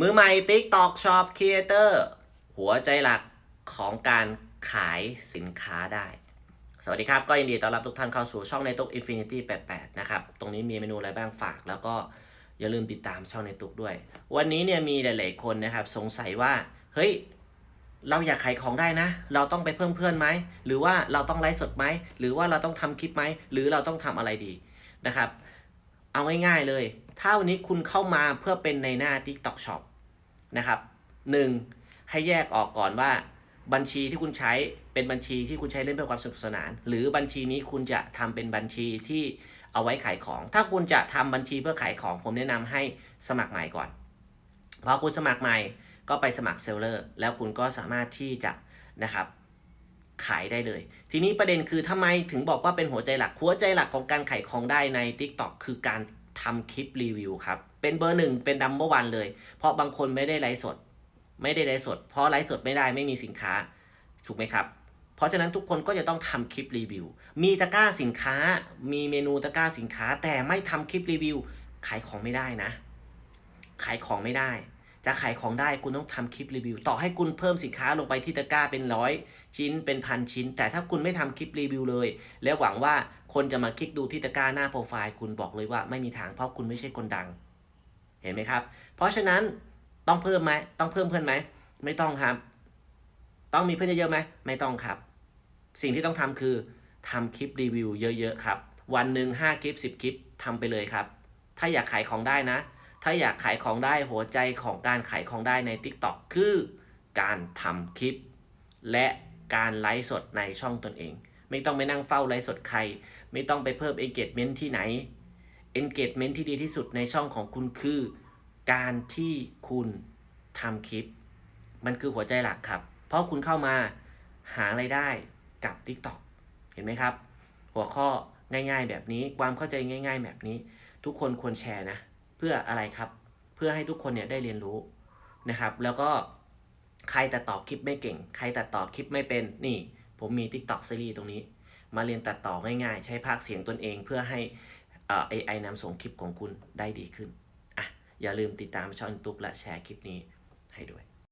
มือใหม่ TikTok Shop Creator หัวใจหลักของการขายสินค้าได้ สวัสดีครับ ก็ยินดีต้อนรับทุกท่านเข้าสู่ช่องในตุก Infinity 88 นะครับ ตรงนี้มีเมนูอะไรบ้างฝาก แล้วก็อย่าลืมติดตามช่องในตุกด้วย วันนี้เนี่ยมีหลาย ๆ คนนะครับ สงสัยว่า เฮ้ย เราอยากขายของได้นะ เราต้องไปเพิ่มเพื่อนไหม หรือว่าเราต้องไลฟ์สดไหม หรือว่าเราต้องทำคลิปไหม หรือเราต้องทำอะไรดีนะครับ เอาง่ายๆเลย ถ้าวันนี้คุณเข้ามาเพื่อเป็นในหน้า TikTok Shop นะครับหนึ่งให้แยกออกก่อนว่า บัญชีที่คุณใช้เป็นบัญชีที่คุณใช้เล่นเพื่อความสนุกสนาน หรือบัญชีนี้คุณจะทำเป็นบัญชีที่เอาไว้ขายของ ถ้าคุณจะทำบัญชีเพื่อขายของ ผมแนะนำให้สมัครใหม่ก่อนพอคุณสมัครใหม่ก็ไปสมัครเซลเลอร์แล้วคุณก็สามารถที่จะนะครับ ขายได้เลย ทีนี้ประเด็นคือทำไมถึงบอกว่าเป็นหัวใจหลัก หัวใจหลักของการขายของได้ใน TikTok คือการทำคลิปรีวิวครับ เป็นเบอร์หนึ่งเป็นดัมเบอร์วันเลย เพราะบางคนไม่ได้ไลฟ์สด ไม่ได้ไลฟ์สด เพราะไลฟ์สดไม่ได้ไม่มีสินค้า ถูกไหมครับ เพราะฉะนั้นทุกคนก็จะต้องทำคลิปรีวิว มีตะกร้าสินค้า มีเมนูตะกร้าสินค้า แต่ไม่ทำคลิปรีวิว ขายของไม่ได้นะ ขายของไม่ได้ จะขายของได้คุณต้องทำคลิปรีวิว ต่อให้คุณเพิ่มสินค้าลงไปที่ตะกร้าเป็นร้อยชิ้นเป็นพันชิ้น แต่ถ้าคุณไม่ทำคลิปรีวิวเลย แล้วหวังว่าคนจะมาคลิกดูที่ตะกร้าหน้าโปรไฟล์คุณบอกเลยว่าไม่มีทางเพราะคุณไม่ใช่คนดัง เห็นไหมครับ เพราะฉะนั้นต้องเพิ่มไหมต้องเพิ่มเพื่อนไหมไม่ต้องครับ ต้องมีเพื่อนเยอะๆไหมไม่ต้องครับ สิ่งที่ต้องทำคือทำคลิปรีวิวเยอะๆครับ วันหนึ่งห้าคลิปสิบคลิปทำไปเลยครับ ถ้าอยากขายของได้นะ ถ้าอยากขายของได้หัวใจของการขายของได้ใน TikTok คือการทำคลิป และการไลฟ์สดในช่องตนเอง ไม่ต้องไปนั่งเฝ้าไลฟ์สดใคร ไม่ต้องไปเพิ่ม engagement ที่ไหน engagement ที่ดีที่สุดในช่องของคุณคือ การที่คุณทำคลิป มันคือหัวใจหลักครับ เพราะคุณเข้ามาหาไรายได้กับ TikTok เห็นไหมครับ หัวข้อง่ายๆแบบนี้ความเข้าใจง่าย ๆ แบบนี้ ทุกคนควรแชร์นะ เพื่ออะไรครับ เพื่อให้ทุกคนเนี่ยได้เรียนรู้นะครับ แล้วก็ใครตัดต่อคลิปไม่เก่ง ใครตัดต่อคลิปไม่เป็นนี่ผมมี TikTok ซีรีส์ตรงนี้ มาเรียนตัดต่อง่ายๆ ใช้ภาคเสียงตนเองเพื่อให้เอ่อ AI นำส่งคลิปของคุณได้ดีขึ้นอะอย่าลืมติดตามช่องตุ๊กและแชร์คลิปนี้ให้ด้วย